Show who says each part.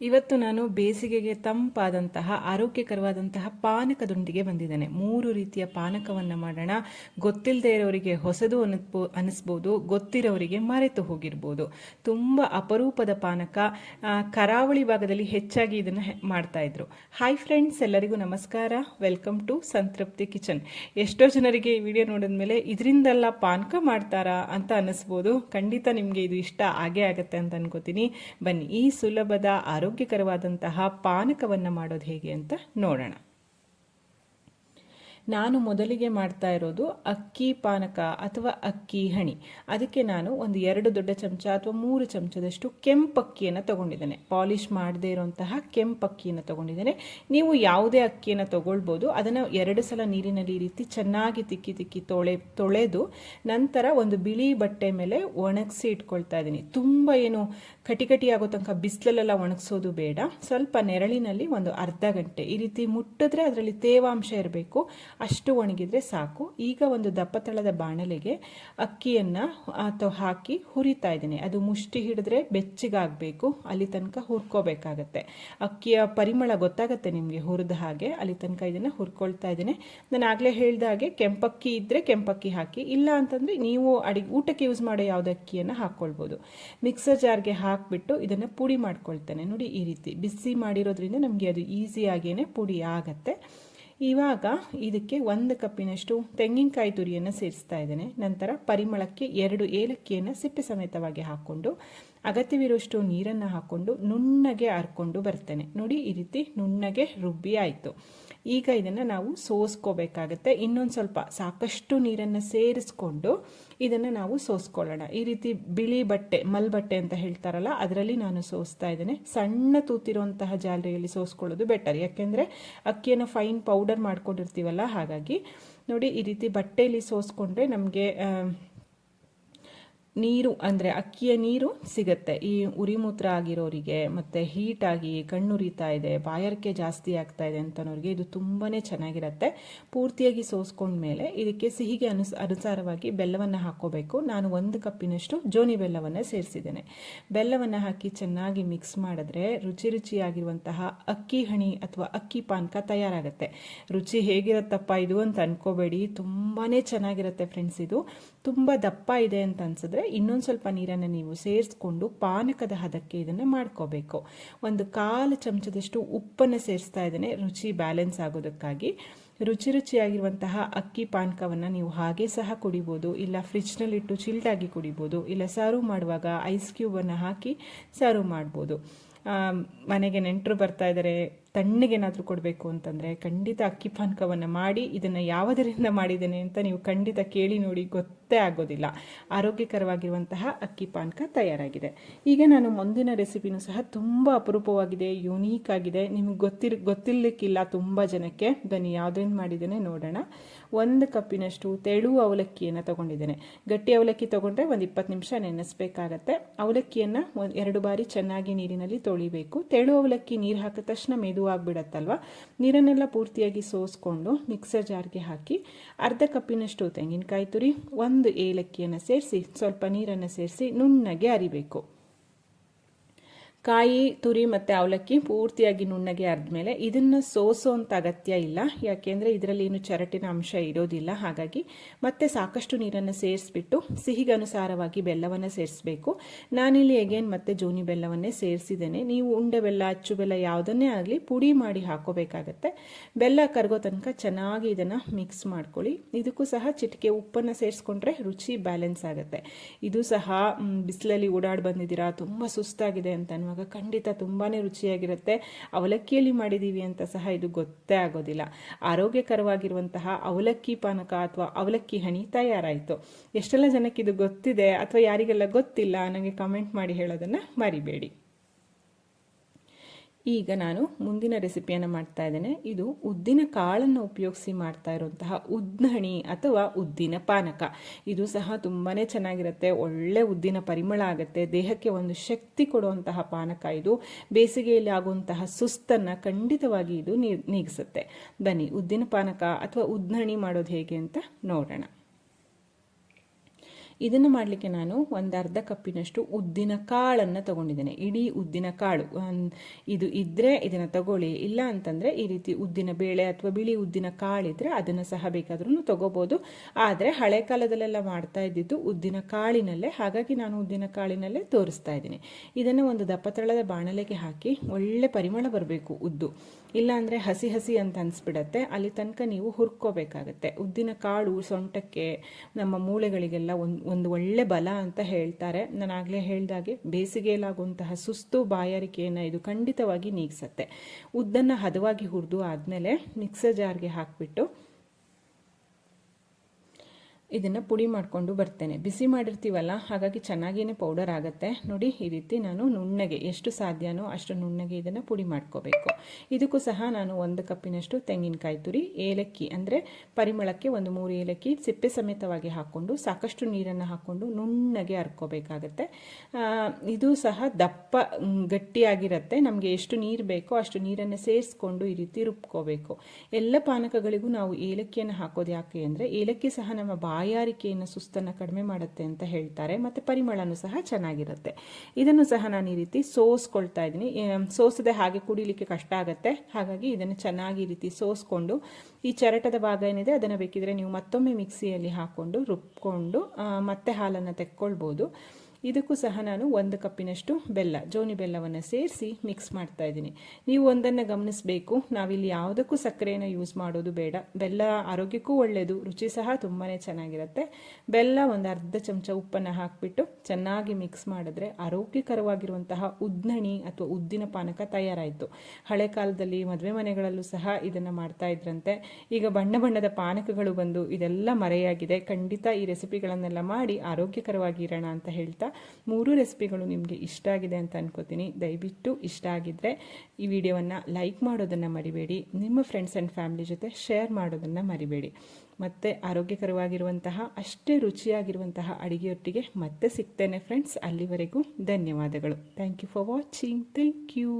Speaker 1: ಇವತ್ತು ನಾನು ಬೇಸಿಗೆಗೆ ತಂಪಾದಂತಹ, ಆರೋಗ್ಯಕರವಾದಂತಹ ಪಾನಕದೊಂದಿಗೆ ಬಂದಿದ್ದೇನೆ. ಮೂರು ರೀತಿಯ ಪಾನಕವನ್ನು ಮಾಡೋಣ. ಗೊತ್ತಿಲ್ಲದೆ ಇರೋರಿಗೆ ಹೊಸದು ಅನ್ಸ್ಬೋ ಅನಿಸ್ಬೋದು ಗೊತ್ತಿರೋರಿಗೆ ಮರೆತು ಹೋಗಿರ್ಬೋದು. ತುಂಬ ಅಪರೂಪದ ಪಾನಕ. ಕರಾವಳಿ ಭಾಗದಲ್ಲಿ ಹೆಚ್ಚಾಗಿ ಇದನ್ನು ಹೆ- ಮಾಡ್ತಾ ಇದ್ರು. ಹಾಯ್ ಫ್ರೆಂಡ್ಸ್ ಎಲ್ಲರಿಗೂ ನಮಸ್ಕಾರ. Welcome to Santrupti kitchen. ಎಷ್ಟೋ ಜನರಿಗೆ ಈ ವಿಡಿಯೋ ನೋಡಿದ್ಮೇಲೆ, ಇದರಿಂದೆಲ್ಲ ಪಾನಕ ಮಾಡ್ತಾರಾ ಅಂತ ಅನ್ನಿಸ್ಬೋದು. ಖಂಡಿತ ನಿಮಗೆ ಇದು ಇಷ್ಟ ಆಗೇ ಆಗುತ್ತೆ ಅಂತ ಅನ್ಕೋತೀನಿ. ಬನ್ನಿ, ಈ ಸುಲಭದ ಆರೋಗ್ಯಕರವಾದಂತಹ ಪಾನಕವನ್ನು ಮಾಡೋದು ಹೇಗೆ ಅಂತ ನೋಡೋಣ. ನಾನು ಮೊದಲಿಗೆ ಮಾಡ್ತಾ ಇರೋದು ಅಕ್ಕಿ ಪಾನಕ ಅಥವಾ ಅಕ್ಕಿ ಹಣಿ. ಅದಕ್ಕೆ ನಾನು ಒಂದು ಎರಡು ದೊಡ್ಡ ಚಮಚ ಅಥವಾ ಮೂರು ಚಮಚದಷ್ಟು ಕೆಂಪಕ್ಕಿಯನ್ನು ತಗೊಂಡಿದ್ದೇನೆ. ಪಾಲಿಷ್ ಮಾಡದೇ ಇರುವಂತಹ ಕೆಂಪಕ್ಕಿಯನ್ನು ತಗೊಂಡಿದ್ದೇನೆ. ನೀವು ಯಾವುದೇ ಅಕ್ಕಿಯನ್ನು ತೊಗೊಳ್ಬೋದು. ಅದನ್ನು ಎರಡು ಸಲ ನೀರಿನಲ್ಲಿ ಈ ರೀತಿ ಚೆನ್ನಾಗಿ ತಿಕ್ಕಿ ತಿಕ್ಕಿ ತೊಳೆ, ತೊಳೆದು ನಂತರ ಒಂದು ಬಿಳಿ ಬಟ್ಟೆ ಮೇಲೆ ಒಣಗಿಸಿ ಇಟ್ಕೊಳ್ತಾ ಇದ್ದೀನಿ. ತುಂಬ ಏನು ಕಟಿ ಆಗೋ ತನಕ ಬಿಸಿಲಲ್ಲೆಲ್ಲ ಒಣಗಿಸೋದು ಬೇಡ. ಸ್ವಲ್ಪ ನೆರಳಿನಲ್ಲಿ ಒಂದು ಅರ್ಧ ಗಂಟೆ ಈ ರೀತಿ ಮುಟ್ಟಿದ್ರೆ ಅದರಲ್ಲಿ ತೇವಾಂಶ ಇರಬೇಕು. ಅಷ್ಟು ಒಣಗಿದ್ರೆ ಸಾಕು. ಈಗ ಒಂದು ದಪ್ಪತಳದ ಬಾಣಲೆಗೆ ಅಕ್ಕಿಯನ್ನು ಅಥವಾ ಹಾಕಿ ಹುರಿತಾ ಇದ್ದೀನಿ. ಅದು ಮುಷ್ಟಿ ಹಿಡಿದ್ರೆ ಬೆಚ್ಚಗಾಗಬೇಕು. ಅಲ್ಲಿ ತನಕ ಹುರ್ಕೋಬೇಕಾಗತ್ತೆ. ಅಕ್ಕಿಯ ಪರಿಮಳ ಗೊತ್ತಾಗತ್ತೆ ನಿಮಗೆ ಹುರಿದ ಹಾಗೆ. ಅಲ್ಲಿ ತನಕ ಇದನ್ನು ಹುರ್ಕೊಳ್ತಾ ಇದ್ದೀನಿ. ನಾನು ಆಗಲೇ ಹೇಳಿದ ಹಾಗೆ ಕೆಂಪಕ್ಕಿ ಇದ್ದರೆ ಕೆಂಪಕ್ಕಿ ಹಾಕಿ, ಇಲ್ಲ ಅಂತಂದರೆ ನೀವು ಅಡಿಗೆ ಊಟಕ್ಕೆ ಯೂಸ್ ಮಾಡೋ ಯಾವುದೇ ಅಕ್ಕಿಯನ್ನು ಹಾಕ್ಕೊಳ್ಬೋದು ಮಿಕ್ಸರ್ ಜಾರ್ಗೆ ಹಾಕಿಬಿಟ್ಟು ಇದನ್ನು ಪುಡಿ ಮಾಡ್ಕೊಳ್ತೇನೆ. ನೋಡಿ ಈ ರೀತಿ ಬಿಸಿ ಮಾಡಿರೋದ್ರಿಂದ ನಮಗೆ ಅದು ಈಸಿಯಾಗಿಯೇ ಪುಡಿ ಆಗತ್ತೆ. ಇವಾಗ ಇದಕ್ಕೆ ಒಂದು ಕಪ್ಪಿನಷ್ಟು ತೆಂಗಿನಕಾಯಿ ತುರಿಯನ್ನು ಸೇರಿಸ್ತಾ ಇದ್ದೇನೆ. ನಂತರ ಪರಿಮಳಕ್ಕೆ ಎರಡು ಏಲಕ್ಕಿಯನ್ನು ಸಿಪ್ಪೆ ಸಮೇತವಾಗಿ ಹಾಕ್ಕೊಂಡು, ಅಗತ್ಯವಿರುವಷ್ಟು ನೀರನ್ನು ಹಾಕ್ಕೊಂಡು, ನುಣ್ಣಗೆ ಹರ್ಕೊಂಡು ಬರ್ತೇನೆ. ನೋಡಿ, ಈ ರೀತಿ ನುಣ್ಣಗೆ ರುಬ್ಬಿ ಆಯಿತು. ಈಗ ಇದನ್ನು ನಾವು ಸೋಸ್ಕೋಬೇಕಾಗತ್ತೆ. ಇನ್ನೊಂದು ಸ್ವಲ್ಪ ಸಾಕಷ್ಟು ನೀರನ್ನು ಸೇರಿಸ್ಕೊಂಡು ಇದನ್ನು ನಾವು ಸೋಸ್ಕೊಳ್ಳೋಣ. ಈ ರೀತಿ ಬಿಳಿ ಬಟ್ಟೆ ಮಲ್ ಬಟ್ಟೆ ಅಂತ ಹೇಳ್ತಾರಲ್ಲ, ಅದರಲ್ಲಿ ನಾನು ಸೋಸ್ತಾ ಇದ್ದೇನೆ. ಸಣ್ಣ ತೂತಿರುವಂತಹ ಜಾಲರಿಯಲ್ಲಿ ಸೋಸ್ಕೊಳ್ಳೋದು ಬೆಟರ್ ಯಾಕೆಂದರೆ ಅಕ್ಕಿಯನ್ನು ಫೈನ್ ಪೌಡರ್ ಮಾಡ್ಕೊಂಡಿರ್ತೀವಲ್ಲ, ಹಾಗಾಗಿ ನೋಡಿ ಈ ರೀತಿ ಬಟ್ಟೆಯಲ್ಲಿ ಸೋಸ್ಕೊಂಡ್ರೆ ನಮಗೆ ನೀರು, ಅಂದರೆ ಅಕ್ಕಿಯ ನೀರು ಸಿಗುತ್ತೆ. ಈ ಉರಿಮೂತ್ರ ಆಗಿರೋರಿಗೆ ಮತ್ತು ಹೀಟಾಗಿ ಕಣ್ಣುರಿತಾ ಇದೆ, ಬಾಯಾರಿಕೆ ಜಾಸ್ತಿ ಆಗ್ತಾ ಇದೆ ಅಂತನೋರಿಗೆ ಇದು ತುಂಬಾ ಚೆನ್ನಾಗಿರುತ್ತೆ. ಪೂರ್ತಿಯಾಗಿ ಸೋಸ್ಕೊಂಡ್ಮೇಲೆ ಇದಕ್ಕೆ ಸಿಹಿಗೆ ಅನುಸ್, ಅನುಸಾರವಾಗಿ ಬೆಲ್ಲವನ್ನು ಹಾಕ್ಕೋಬೇಕು. ನಾನು ಒಂದು ಕಪ್ಪಿನಷ್ಟು ಜೋನಿ ಬೆಲ್ಲವನ್ನು ಸೇರಿಸಿದ್ದೇನೆ. ಬೆಲ್ಲವನ್ನು ಹಾಕಿ ಚೆನ್ನಾಗಿ ಮಿಕ್ಸ್ ಮಾಡಿದ್ರೆ ರುಚಿ ರುಚಿಯಾಗಿರುವಂತಹ ಅಕ್ಕಿ ಹಣಿ ಅಥವಾ ಅಕ್ಕಿ ಪಾನಕ ತಯಾರಾಗುತ್ತೆ. ರುಚಿ ಹೇಗಿರುತ್ತಪ್ಪ ಇದು ಅಂತ ಅನ್ಕೋಬೇಡಿ. ತುಂಬಾ ಚೆನ್ನಾಗಿರುತ್ತೆ ಫ್ರೆಂಡ್ಸ್ ಇದು. ತುಂಬ ದಪ್ಪ ಇದೆ ಅಂತ ಅನ್ಸಿದ್ರೆ ಇನ್ನೊಂದು ಸ್ವಲ್ಪ ನೀರನ್ನು ನೀವು ಸೇರಿಸ್ಕೊಂಡು ಪಾನಕದ ಹದಕ್ಕೆ ಇದನ್ನು ಮಾಡ್ಕೋಬೇಕು. ಒಂದು ಕಾಲು ಚಮಚದಷ್ಟು ಉಪ್ಪನ್ನು ಸೇರಿಸ್ತಾ ಇದ್ದೇನೆ, ರುಚಿ ಬ್ಯಾಲೆನ್ಸ್ ಆಗೋದಕ್ಕಾಗಿ. ರುಚಿ ರುಚಿಯಾಗಿರುವಂತಹ ಅಕ್ಕಿ ಪಾನಕವನ್ನು ನೀವು ಹಾಗೆ ಸಹ ಕುಡಿಬೋದು, ಇಲ್ಲ ಫ್ರಿಜ್ನಲ್ಲಿಟ್ಟು ಚಿಲ್ಡಾಗಿ ಕುಡಿಬೋದು, ಇಲ್ಲ ಸರ್ವ್ ಮಾಡುವಾಗ ಐಸ್ ಕ್ಯೂಬನ್ನು ಹಾಕಿ ಸರ್ವ್ ಮಾಡ್ಬೋದು. ಮನೆಗೆ ನೆಂಟರು ಬರ್ತಾ ಇದ್ದಾರೆ ತಣ್ಣಗೇನಾದರೂ ಕೊಡಬೇಕು ಅಂತಂದರೆ ಖಂಡಿತ ಅಕ್ಕಿ ಪಾನಕವನ್ನು ಮಾಡಿ ಇದನ್ನು ಯಾವುದರಿಂದ ಮಾಡಿದ್ದೇನೆ ಅಂತ ನೀವು ಖಂಡಿತ ಕೇಳಿ ನೋಡಿ ಗೊತ್ತೇ ಆಗೋದಿಲ್ಲ. ಆರೋಗ್ಯಕರವಾಗಿರುವಂತಹ ಅಕ್ಕಿ ಪಾನಕ ತಯಾರಾಗಿದೆ. ಈಗ ನಾನು ಮುಂದಿನ ರೆಸಿಪಿನೂ ಸಹ ತುಂಬ ಅಪರೂಪವಾಗಿದೆ, ಯುನೀಕ್ ಆಗಿದೆ. ನಿಮಗೆ ಗೊತ್ತಿರ್, ಗೊತ್ತಿರಲಿಕ್ಕಿಲ್ಲ ತುಂಬ ಜನಕ್ಕೆ. ಬನ್ನಿ ಯಾವುದರಿಂದ ಮಾಡಿದ್ದೇನೆ ನೋಡೋಣ. ಒಂದು ಕಪ್ಪಿನಷ್ಟು ತೆಳು ಅವಲಕ್ಕಿಯನ್ನು ತಗೊಂಡಿದ್ದೇನೆ. ಗಟ್ಟಿ ಅವಲಕ್ಕಿ ತೊಗೊಂಡ್ರೆ ಒಂದು ಇಪ್ಪತ್ತು ನಿಮಿಷ ನೆನೆಸ್ಬೇಕಾಗತ್ತೆ. ಅವಲಕ್ಕಿಯನ್ನು ಒಂದು ಎರಡು ಬಾರಿ ಚೆನ್ನಾಗಿ ನೀರಿನಲ್ಲಿ ತೊಳಿಬೇಕು. ತೆಳು ಅವಲಕ್ಕಿ ನೀರು ಹಾಕಿದ ತಕ್ಷಣ ಮೆದುವಾಗ್ಬಿಡತ್ತಲ್ವ ನೀರನ್ನೆಲ್ಲ ಪೂರ್ತಿಯಾಗಿ ಸೋಸ್ಕೊಂಡು ಮಿಕ್ಸರ್ ಜಾರ್ಗೆ ಹಾಕಿ ಅರ್ಧ ಕಪ್ಪಿನಷ್ಟು ತೆಂಗಿನಕಾಯಿ ತುರಿ, ಒಂದು ಏಲಕ್ಕಿಯನ್ನು ಸೇರಿಸಿ, ಸ್ವಲ್ಪ ನೀರನ್ನು ಸೇರಿಸಿ ನುಣ್ಣಗೆ ಅರಿಬೇಕು. ಕಾಯಿ, ತುರಿ ಮತ್ತು ಅವಲಕ್ಕಿ ಪೂರ್ತಿಯಾಗಿ ನುಣ್ಣಗೆ ಆದಮೇಲೆ ಇದನ್ನು ಸೋಸೋಂಥ ಅಗತ್ಯ ಇಲ್ಲ. ಯಾಕೆಂದರೆ ಇದರಲ್ಲಿ ಏನು ಚರಟಿನ ಅಂಶ ಇರೋದಿಲ್ಲ. ಹಾಗಾಗಿ ಮತ್ತೆ ಸಾಕಷ್ಟು ನೀರನ್ನು ಸೇರಿಸ್ಬಿಟ್ಟು ಸಿಹಿಗನುಸಾರವಾಗಿ ಬೆಲ್ಲವನ್ನು ಸೇರಿಸಬೇಕು. ನಾನಿಲ್ಲಿ ಎಗೇನ್ ಮತ್ತೆ ಜೋನಿ ಬೆಲ್ಲವನ್ನೇ ಸೇರಿಸಿದ್ದೇನೆ. ನೀವು ಉಂಡೆ ಬೆಲ್ಲ, ಅಚ್ಚು ಬೆಲ್ಲ ಯಾವುದನ್ನೇ ಆಗಲಿ ಪುಡಿ ಮಾಡಿ ಹಾಕೋಬೇಕಾಗತ್ತೆ. ಬೆಲ್ಲ ಕರಗೋ ತನಕ ಚೆನ್ನಾಗಿ ಇದನ್ನು ಮಿಕ್ಸ್ ಮಾಡ್ಕೊಳ್ಳಿ. ಇದಕ್ಕೂ ಸಹ ಚಿಟಿಕೆ ಉಪ್ಪನ್ನು ಸೇರಿಸ್ಕೊಂಡ್ರೆ ರುಚಿ ಬ್ಯಾಲೆನ್ಸ್ ಆಗುತ್ತೆ. ಇದು ಸಹ ಬಿಸಿಲಲ್ಲಿ ಓಡಾಡಿ ಬಂದಿದ್ದೀರಾ, ತುಂಬ ಸುಸ್ತಾಗಿದೆ ಅಂತ ಅನ್ನುವಾಗ ಖಂಡಿತ ತುಂಬಾ ರುಚಿಯಾಗಿರುತ್ತೆ. ಅವಲಕ್ಕಿಯಲ್ಲಿ ಮಾಡಿದ್ದೀವಿ ಅಂತ ಸಹ ಇದು ಗೊತ್ತೇ ಆಗೋದಿಲ್ಲ. ಆರೋಗ್ಯಕರವಾಗಿರುವಂತಹ ಅವಲಕ್ಕಿ ಪಾನಕ ಅಥವಾ ಅವಲಕ್ಕಿ ಹಣಿ ತಯಾರಾಯಿತು. ಎಷ್ಟೆಲ್ಲ ಜನಕ್ಕೆ ಇದು ಗೊತ್ತಿದೆ ಅಥವಾ ಯಾರಿಗೆಲ್ಲ ಗೊತ್ತಿಲ್ಲ, ನನಗೆ ಕಮೆಂಟ್ ಮಾಡಿ ಹೇಳೋದನ್ನು ಮರಿಬೇಡಿ. ಈಗ ನಾನು ಮುಂದಿನ ರೆಸಿಪಿಯನ್ನು ಮಾಡ್ತಾ ಇದ್ದೇನೆ. ಇದು ಉದ್ದಿನ ಕಾಳನ್ನು ಉಪಯೋಗಿಸಿ ಮಾಡ್ತಾ ಇರುವಂತಹ ಉದ್ದಣಿ ಅಥವಾ ಉದ್ದಿನ ಪಾನಕ. ಇದು ಸಹ ತುಂಬಾ ಚೆನ್ನಾಗಿರುತ್ತೆ. ಒಳ್ಳೆ ಉದ್ದಿನ ಪರಿಮಳ ಆಗುತ್ತೆ. ದೇಹಕ್ಕೆ ಒಂದು ಶಕ್ತಿ ಕೊಡುವಂತಹ ಪಾನಕ ಇದು. ಬೇಸಿಗೆಯಲ್ಲಿ ಆಗುವಂತಹ ಸುಸ್ತನ್ನು ಖಂಡಿತವಾಗಿ ಇದು ನೀಗಿಸುತ್ತೆ. ಬನ್ನಿ, ಉದ್ದಿನ ಪಾನಕ ಅಥವಾ ಉದ್ದಣಿ ಮಾಡೋದು ಹೇಗೆ ಅಂತ ನೋಡೋಣ. ಇದನ್ನು ಮಾಡಲಿಕ್ಕೆ ನಾನು ಒಂದು ಅರ್ಧ ಕಪ್ಪಿನಷ್ಟು ಉದ್ದಿನ ಕಾಳನ್ನು ತಗೊಂಡಿದ್ದೇನೆ. ಇಡೀ ಉದ್ದಿನ ಕಾಳು. ಇದು ಇದ್ದರೆ ಇದನ್ನು ತಗೊಳ್ಳಿ. ಇಲ್ಲ ಅಂತಂದರೆ ಈ ರೀತಿ ಉದ್ದಿನ ಬೇಳೆ ಅಥವಾ ಬಿಳಿ ಉದ್ದಿನ ಕಾಳಿದ್ರೆ ಅದನ್ನು ಸಹ ಬೇಕಾದ್ರೂ ತಗೋಬೋದು. ಆದರೆ ಹಳೆ ಕಾಲದಲ್ಲೆಲ್ಲ ಮಾಡ್ತಾ ಇದ್ದಿದ್ದು ಉದ್ದಿನ ಕಾಳಿನಲ್ಲೇ. ಹಾಗಾಗಿ ನಾನು ಉದ್ದಿನ ಕಾಳಿನಲ್ಲೇ ತೋರಿಸ್ತಾ ಇದ್ದೀನಿ. ಇದನ್ನು ಒಂದು ದಪ್ಪತಳದ ಬಾಣಲೆಗೆ ಹಾಕಿ ಒಳ್ಳೆ ಪರಿಮಳ ಬರಬೇಕು ಉದ್ದು. ಇಲ್ಲಾಂದರೆ ಹಸಿ ಹಸಿ ಅಂತ ಅನಿಸ್ಬಿಡತ್ತೆ. ಅಲ್ಲಿ ತನಕ ನೀವು ಹುರ್ಕೋಬೇಕಾಗತ್ತೆ. ಉದ್ದಿನ ಕಾಳು ಸೊಂಟಕ್ಕೆ ನಮ್ಮ ಮೂಳೆಗಳಿಗೆಲ್ಲ ಒಂದು ಒಂದು ಒಳ್ಳೆ ಬಲ ಅಂತ ಹೇಳ್ತಾರೆ. ನಾನು ಆಗಲೇ ಹೇಳಿದಾಗೆ ಬೇಸಿಗೆಯಲ್ಲಾಗುವಂತಹ ಸುಸ್ತು ಬಾಯಾರಿಕೆಯನ್ನು ಇದು ಖಂಡಿತವಾಗಿ ನೀಗಿಸತ್ತೆ. ಉದ್ದನ್ನು ಹದವಾಗಿ ಹುರಿದು ಆದಮೇಲೆ ಮಿಕ್ಸರ್ ಜಾರ್ಗೆ ಹಾಕಿಬಿಟ್ಟು ಇದನ್ನು ಪುಡಿ ಮಾಡಿಕೊಂಡು ಬರ್ತೇನೆ. ಬಿಸಿ ಮಾಡಿರ್ತೀವಲ್ಲ, ಹಾಗಾಗಿ ಚೆನ್ನಾಗಿಯೇ ಪೌಡರ್ ಆಗುತ್ತೆ. ನೋಡಿ, ಈ ರೀತಿ ನಾನು ನುಣ್ಣಗೆ, ಎಷ್ಟು ಸಾಧ್ಯನೋ ಅಷ್ಟು ನುಣ್ಣಗೆ ಇದನ್ನು ಪುಡಿ ಮಾಡ್ಕೋಬೇಕು. ಇದಕ್ಕೂ ಸಹ ನಾನು ಒಂದು ಕಪ್ಪಿನಷ್ಟು ತೆಂಗಿನಕಾಯಿ ತುರಿ, ಏಲಕ್ಕಿ ಅಂದರೆ ಪರಿಮಳಕ್ಕೆ ಒಂದು ಮೂರು ಏಲಕ್ಕಿ ಸಿಪ್ಪೆ ಸಮೇತವಾಗಿ ಹಾಕ್ಕೊಂಡು, ಸಾಕಷ್ಟು ನೀರನ್ನು ಹಾಕ್ಕೊಂಡು ನುಣ್ಣಗೆ ಹರ್ಕೋಬೇಕಾಗತ್ತೆ ಇದು ಸಹ ದಪ್ಪ ಗಟ್ಟಿಯಾಗಿರುತ್ತೆ. ನಮಗೆ ಎಷ್ಟು ನೀರು ಬೇಕೋ ಅಷ್ಟು ನೀರನ್ನು ಸೇರಿಸ್ಕೊಂಡು ಈ ರೀತಿ ರುಬ್ಕೋಬೇಕು. ಎಲ್ಲ ಪಾನಕಗಳಿಗೂ ನಾವು ಏಲಕ್ಕಿಯನ್ನು ಹಾಕೋದು ಯಾಕೆ ಅಂದರೆ, ಏಲಕ್ಕಿ ಸಹ ನಮ್ಮ ಬಾಯಾರಿಕೆಯನ್ನು ಸುಸ್ತನ್ನು ಕಡಿಮೆ ಮಾಡುತ್ತೆ ಅಂತ ಹೇಳ್ತಾರೆ, ಮತ್ತು ಪರಿಮಳನೂ ಸಹ ಚೆನ್ನಾಗಿರುತ್ತೆ. ಇದನ್ನು ಸಹ ನಾನು ಈ ರೀತಿ ಸೋಸ್ಕೊಳ್ತಾ ಇದ್ದೀನಿ. ಸೋಸದೆ ಹಾಗೆ ಕುಡಿಲಿಕ್ಕೆ ಕಷ್ಟ ಆಗುತ್ತೆ. ಹಾಗಾಗಿ ಇದನ್ನು ಚೆನ್ನಾಗಿ ಈ ರೀತಿ ಸೋಸ್ಕೊಂಡು, ಈ ಚರಟದ ಭಾಗ ಏನಿದೆ ಅದನ್ನು ಬೇಕಿದ್ರೆ ನೀವು ಮತ್ತೊಮ್ಮೆ ಮಿಕ್ಸಿಯಲ್ಲಿ ಹಾಕ್ಕೊಂಡು ರುಬ್ಕೊಂಡು ಮತ್ತೆ ಹಾಲನ್ನು ತೆಕ್ಕೊಳ್ಬೋದು. ಇದಕ್ಕೂ ಸಹ ನಾನು ಒಂದು ಕಪ್ಪಿನಷ್ಟು ಬೆಲ್ಲ, ಜೋನಿ ಬೆಲ್ಲವನ್ನು ಸೇರಿಸಿ ಮಿಕ್ಸ್ ಮಾಡ್ತಾ ಇದ್ದೀನಿ. ನೀವು ಒಂದನ್ನು ಗಮನಿಸಬೇಕು. ನಾವಿಲ್ಲಿ ಯಾವುದಕ್ಕೂ ಸಕ್ಕರೆಯನ್ನು ಯೂಸ್ ಮಾಡೋದು ಬೇಡ. ಬೆಲ್ಲ ಆರೋಗ್ಯಕ್ಕೂ ಒಳ್ಳೆಯದು ರುಚಿ ಸಹ ತುಂಬಾ ಚೆನ್ನಾಗಿರುತ್ತೆ. ಬೆಲ್ಲ ಒಂದು ಅರ್ಧ ಚಮಚ ಉಪ್ಪನ್ನು ಹಾಕಿಬಿಟ್ಟು ಚೆನ್ನಾಗಿ ಮಿಕ್ಸ್ ಮಾಡಿದ್ರೆ ಆರೋಗ್ಯಕರವಾಗಿರುವಂತಹ ಉದ್ನಣಿ ಅಥವಾ ಉದ್ದಿನ ಪಾನಕ ತಯಾರಾಯಿತು. ಹಳೆ ಕಾಲದಲ್ಲಿ ಮದುವೆ ಮನೆಗಳಲ್ಲೂ ಸಹ ಇದನ್ನು ಮಾಡ್ತಾ ಇದ್ರಂತೆ. ಈಗ ಬಣ್ಣ ಬಣ್ಣದ ಪಾನಕಗಳು ಬಂದು ಇದೆಲ್ಲ ಮರೆಯಾಗಿದೆ. ಖಂಡಿತ ಈ ರೆಸಿಪಿಗಳನ್ನೆಲ್ಲ ಮಾಡಿ ಆರೋಗ್ಯಕರವಾಗಿ ಇರೋಣ ಅಂತ ಹೇಳ್ತಾ ಮೂರು ರೆಸಿಪಿಗಳು ನಿಮಗೆ ಇಷ್ಟ ಆಗಿದೆ ಅಂತ ಅನ್ಕೋತೀನಿ. ದಯವಿಟ್ಟು ಇಷ್ಟ ಆಗಿದ್ದರೆ ಈ ವಿಡಿಯೋವನ್ನು ಲೈಕ್ ಮಾಡೋದನ್ನು ಮರಿಬೇಡಿ. ನಿಮ್ಮ ಫ್ರೆಂಡ್ಸ್ ಆ್ಯಂಡ್ ಫ್ಯಾಮಿಲಿ ಜೊತೆ ಶೇರ್ ಮಾಡೋದನ್ನು ಮರಿಬೇಡಿ. ಮತ್ತು ಆರೋಗ್ಯಕರವಾಗಿರುವಂತಹ, ಅಷ್ಟೇ ರುಚಿಯಾಗಿರುವಂತಹ ಅಡುಗೆಯೊಟ್ಟಿಗೆ ಮತ್ತೆ ಸಿಗ್ತೇನೆ ಫ್ರೆಂಡ್ಸ್ ಅಲ್ಲಿವರೆಗೂ ಧನ್ಯವಾದಗಳು. Thank you for watching thank you